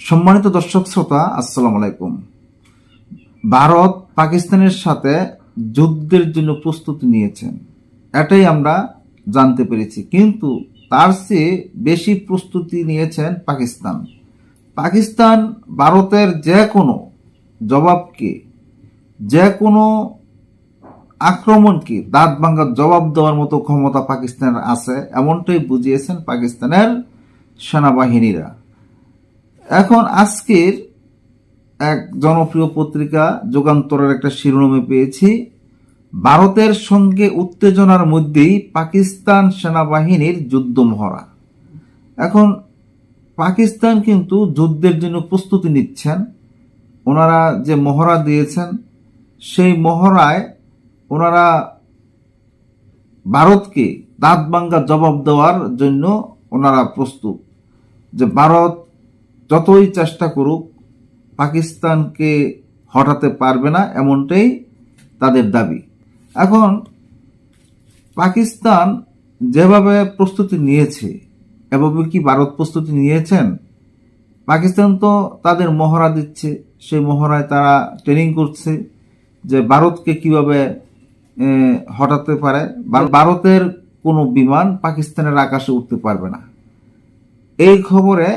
সম্মানিত দর্শক শ্রোতা, আসসালামু আলাইকুম। ভারত পাকিস্তানের সাথে যুদ্ধের জন্য প্রস্তুতি নিয়েছেন। এটাই আমরা জানতে পেরেছি। কিন্তু তার চেয়ে বেশি প্রস্তুতি নিয়েছেন পাকিস্তান। পাকিস্তান ভারতের যে কোনো জবাবকে যে কোনো আক্রমণকে দাঁত ভাঙ্গার জবাব দেওয়ার মতো ক্ষমতা পাকিস্তানের আছে, এমনটাই বুঝিয়েছেন পাকিস্তানের সেনাবাহিনীরা। এখন আজকের এক জনপ্রিয় পত্রিকা যুগান্তরের একটা শিরোনামে পেয়েছি। ভারতের সঙ্গে উত্তেজনার মধ্যেই পাকিস্তান সেনাবাহিনীর যুদ্ধ মহড়া। এখন পাকিস্তান কিন্তু যুদ্ধের জন্য প্রস্তুতি নিচ্ছেন। ওনারা যে মহড়া দিয়েছেন, সেই মহড়ায় ওনারা ভারতকে দাঁত ভাঙ্গা জবাব দেওয়ার জন্য ওনারা প্রস্তুত। যে ভারত যতই চেষ্টা করুক, পাকিস্তানকে হটাতে পারবে না এমনটাই তাদের দাবি। এখন, পাকিস্তান যেভাবে প্রস্তুতি নিয়েছে, এভাবে কি ভারত প্রস্তুতি নিয়েছেন? পাকিস্তান তো তাদের মহড়া দিচ্ছে, সেই মহড়ায় তারা ট্রেনিং করছে যে ভারতকে কীভাবে হটাতে পারে। ভারতের কোনো বিমান পাকিস্তানের আকাশে উঠতে পারবে না। এই খবরে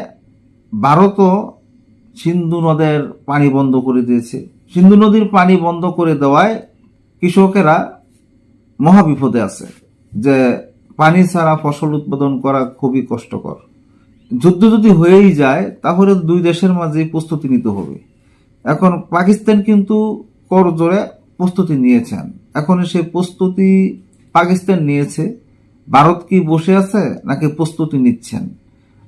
ভারতও সিন্ধু নদের পানি বন্ধ করে দিয়েছে। সিন্ধু নদীর পানি বন্ধ করে দেওয়ায় কৃষকেরা মহাবিপদে আছে যে পানি ছাড়া ফসল উৎপাদন করা খুবই কষ্টকর। যুদ্ধ যদি হয়েই যায়, তাহলে দুই দেশের মাঝে প্রস্তুতি নিতে হবে। এখন পাকিস্তান কিন্তু করজোরে প্রস্তুতি নিয়েছেন। এখন সেই প্রস্তুতি পাকিস্তান নিয়েছে। ভারত কি বসে আছে নাকি প্রস্তুতি নিচ্ছেন?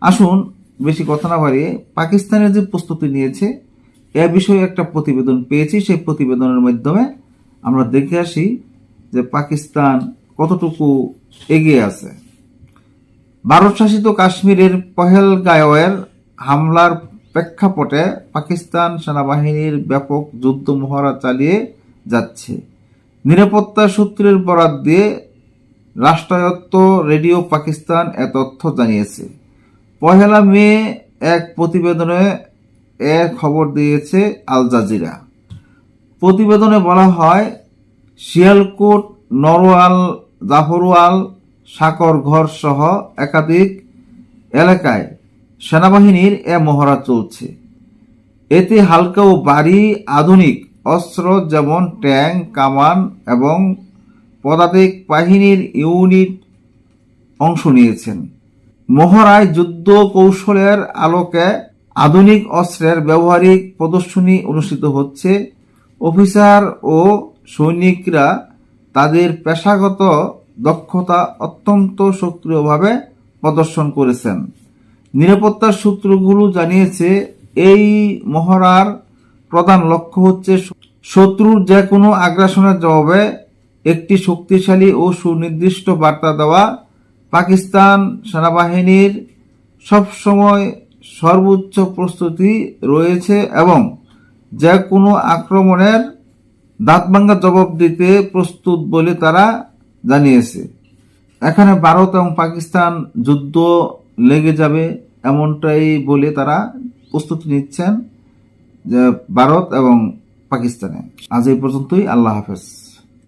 আসুন বেশি কথা না বাড়িয়ে পাকিস্তানের যে প্রস্তুতি নিয়েছে, এ বিষয়ে একটা প্রতিবেদন পেয়েছি। সেই প্রতিবেদনের মাধ্যমে আমরা দেখে আসি যে পাকিস্তান কতটুকু এগিয়ে আছে। ভারত শাসিত কাশ্মীরের পহেলগাঁওয়ের হামলার প্রেক্ষাপটে পাকিস্তান সেনাবাহিনীর ব্যাপক যুদ্ধ মহড়া চালিয়ে যাচ্ছে। নিরাপত্তা সূত্রের বরাত দিয়ে রাষ্ট্রায়ত্ত রেডিও পাকিস্তান এ তথ্য জানিয়েছে। পহেলা মে এক প্রতিবেদনে এ খবর দিয়েছে আল জাজিরা। প্রতিবেদনে বলা হয়, শিয়ালকোট, নরওয়াল, জাফরওয়াল সাকর ঘর সহ একাধিক এলাকায় সেনাবাহিনীর এ মহড়া চলছে। এতে হালকা ও ভারী আধুনিক অস্ত্র যেমন ট্যাঙ্ক, কামান এবং পদাতিক বাহিনীর ইউনিট অংশ নিয়েছেন। মহড়ায় যুদ্ধ কৌশলের আলোকে আধুনিক অস্ত্রের ব্যবহারিক প্রদর্শনী অনুষ্ঠিত হচ্ছে। অফিসার ও সৈনিকরা তাদের পেশাগত দক্ষতা অত্যন্ত সক্রিয়ভাবে প্রদর্শন করেছেন। নিরাপত্তার সূত্রগুলো জানিয়েছে, এই মহড়ার প্রধান লক্ষ্য হচ্ছে শত্রুর যে কোনো আগ্রাসনের জবাবে একটি শক্তিশালী ও সুনির্দিষ্ট বার্তা দেওয়া পাকিস্তান সেনাবাহিনীর সবসময় সর্বোচ্চ প্রস্তুতি রয়েছে এবং যে কোনো আক্রমণের দাঁতভাঙ্গা জবাব দিতে প্রস্তুত বলে তারা জানিয়েছে। এখানে ভারত এবং পাকিস্তান যুদ্ধ লেগে যাবে এমনটাই বলে তারা প্রস্তুতি নিচ্ছেন, যে ভারত এবং পাকিস্তানে। আজ এই পর্যন্তই, আল্লাহ হাফেজ।